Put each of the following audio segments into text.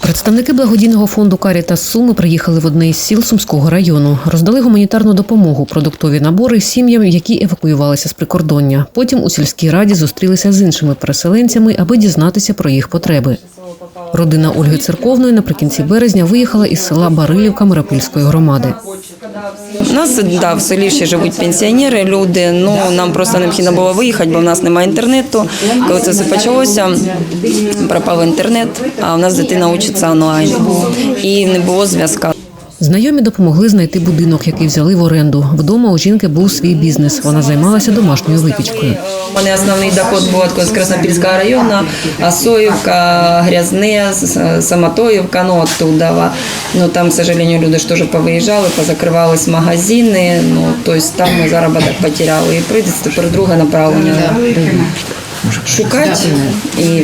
Представники благодійного фонду Карітас Суми приїхали в одне із сіл Сумського району. Роздали гуманітарну допомогу, продуктові набори сім'ям, які евакуювалися з прикордоння. Потім у сільській раді зустрілися з іншими переселенцями, аби дізнатися про їх потреби. Родина Ольги Церковної наприкінці березня виїхала із села Барилівка Миропільської громади. У нас да, в селі ще живуть пенсіонери, люди. Ну нам просто необхідно було виїхати, бо в нас немає інтернету. Коли це все почалося, пропав інтернет, а в нас дитина учиться онлайн. І не було зв'язку. Знайомі допомогли знайти будинок, який взяли в оренду. Вдома у жінки був свій бізнес. Вона займалася домашньою випічкою. У мене основний доход був з Краснопільського району, Асоївка, Грязне, С- Самотоївка, ну оттуда. Ну там, к сожалению, люди ж теж повиїжджали, позакривались магазини. Ну тобто там ми заробіток потеряли. І прийдеться тепер друге направлення. Шукати і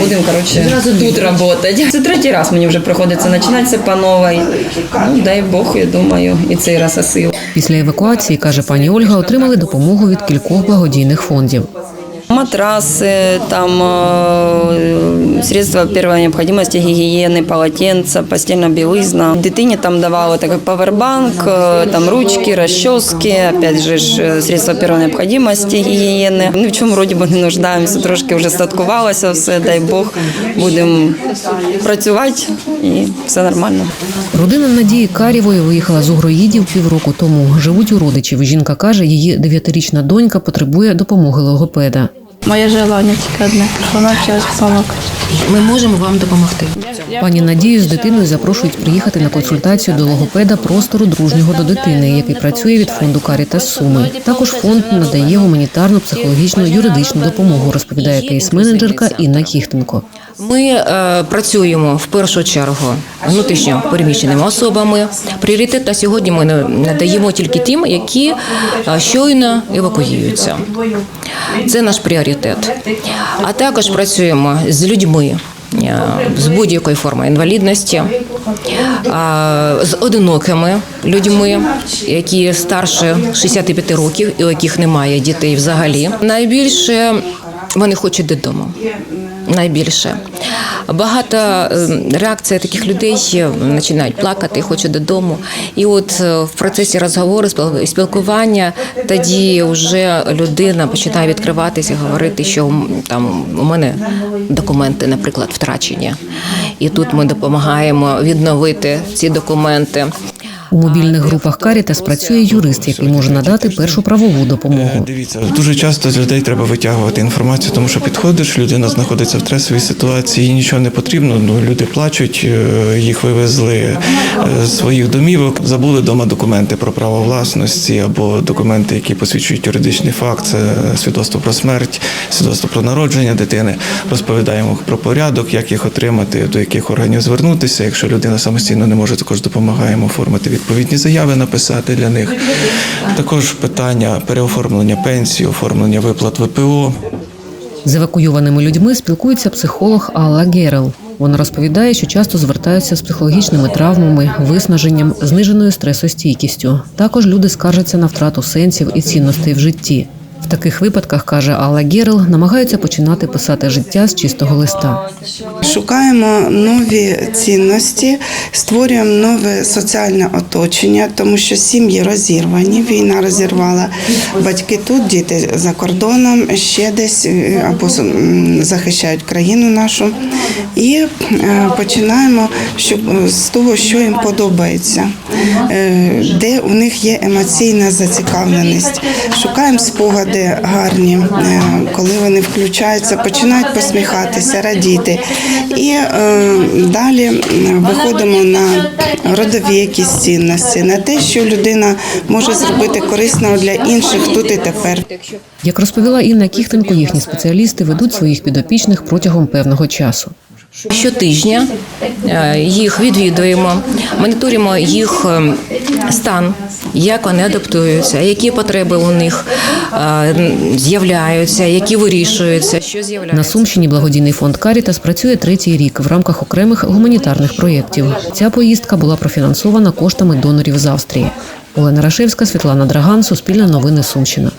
будемо коротше тут працювати. Це третій раз мені вже приходиться починати це по новій. Ну дай Бог, я думаю, і цей раз осил. Після евакуації, каже пані Ольга, отримали допомогу від кількох благодійних фондів. Матраси там э, средства первой необходимости, гигиены, полотенца, постельная белизна. Дитині там давали так, павербанк, э, там ручки, расчески, опять же ж, э, средства первой необходимости, гігієни. Ні в чому вроді би не нуждаємося, трошки вже статкувалося все, дай Бог, будемо працювати і все нормально. Родина Надії Карєвої виїхала з Угроїдів півроку тому. Живуть у родичів. Жінка каже, її дев'ятирічна донька потребує допомоги логопеда. Моє желання тільки одне, щоб вона вчилась помогти. Ми можемо вам допомогти. Пані Надію з дитиною запрошують приїхати на консультацію до логопеда простору дружнього до дитини, який працює від фонду Карітас Суми. Також фонд надає гуманітарну, психологічну, юридичну допомогу, розповідає кейс-менеджерка Інна Кіхтенко. Ми е, працюємо в першу чергу внутрішньо переміщеними особами. Пріоритет на сьогодні ми надаємо тільки тим, які е, щойно евакуюються. Це наш пріоритет. А також працюємо з людьми. Е, З будь-якої форми інвалідності, з одинокими людьми, які старше 65 років і у яких немає дітей взагалі. Найбільше вони хочуть додому. Найбільше багато е, реакція таких людей починають плакати, хочуть додому. І от е, в процесі розговору спіл- спілкування тоді вже людина починає відкриватися, говорити, що там у мене документи, наприклад, втрачені. І тут ми допомагаємо відновити ці документи. У мобільних групах Карітас працює юрист, який може надати першу правову допомогу. Дивіться, дуже часто з людей треба витягувати інформацію, тому що підходиш, людина знаходиться в стресовій ситуації, їй нічого не потрібно. Ну люди плачуть, е, їх вивезли е, з своїх домівок, забули вдома документи про право власності або документи, які посвідчують юридичний факт, це свідоцтво про смерть, свідоцтво про народження дитини. Розповідаємо про порядок, як їх отримати, до яких органів звернутися. Якщо людина самостійно не може, також допомагаємо оформити відповідні заяви, написати для них. Також питання переоформлення пенсії, оформлення виплат ВПО. З евакуйованими людьми спілкується психолог Алла Герел. Вона розповідає, що часто звертаються з психологічними травмами, виснаженням, зниженою стресостійкістю. Також люди скаржаться на втрату сенсів і цінностей в житті. В таких випадках, каже Алла Герел, намагаються починати писати життя з чистого листа. Шукаємо нові цінності, створюємо нове соціальне оточення, тому що сім'ї розірвані. Війна розірвала батьки тут, діти за кордоном, ще десь е, або захищають країну нашу. І е, починаємо щоб- з того, що їм подобається, е, де у них є емоційна зацікавленість. Шукаємо спогади гарні, е, коли вони включаються, починають посміхатися, радіти. І е, далі виходимо на родові якісь цінності, на те, що людина може зробити корисного для інших тут і тепер. Як розповіла Інна Кіхтенко, їхні спеціалісти ведуть своїх підопічних протягом певного часу. Щотижня е, їх відвідуємо, моніторимо їх е, стан, як вони адаптуються, які потреби у них е, з'являються, які вирішуються, що На. Сумщині благодійний фонд Карітас працює третій рік в рамках окремих гуманітарних проєктів. Ця поїздка була профінансована коштами донорів з Австрії. Олена Рашевська, Світлана Драган, Суспільне новини Сумщина.